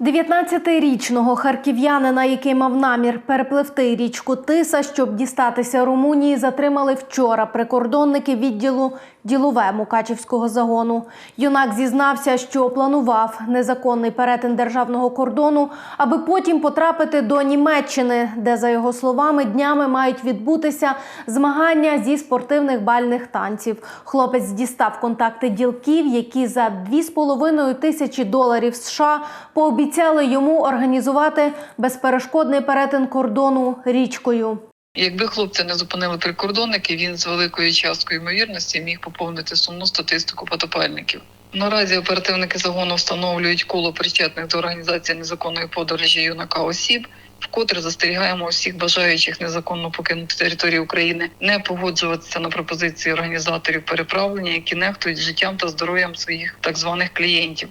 19-річного харків'янина, який мав намір перепливти річку Тиса, щоб дістатися Румунії, затримали вчора прикордонники відділу ділове Мукачівського загону. Юнак зізнався, що планував незаконний перетин державного кордону, аби потім потрапити до Німеччини, де, за його словами, днями мають відбутися змагання зі спортивних бальних танців. Хлопець дістав контакти ділків, які за 2,5 тисячі доларів США пообіцяли йому організувати безперешкодний перетин кордону річкою. Якби хлопця не зупинили прикордонники, він з великою часткою ймовірності міг поповнити сумну статистику потопельників. Наразі оперативники загону встановлюють коло причетних до організації незаконної подорожі юнака осіб. Вкотре застерігаємо усіх бажаючих незаконно покинути територію України не погоджуватися на пропозиції організаторів переправлення, які нехтують життям та здоров'ям своїх так званих клієнтів.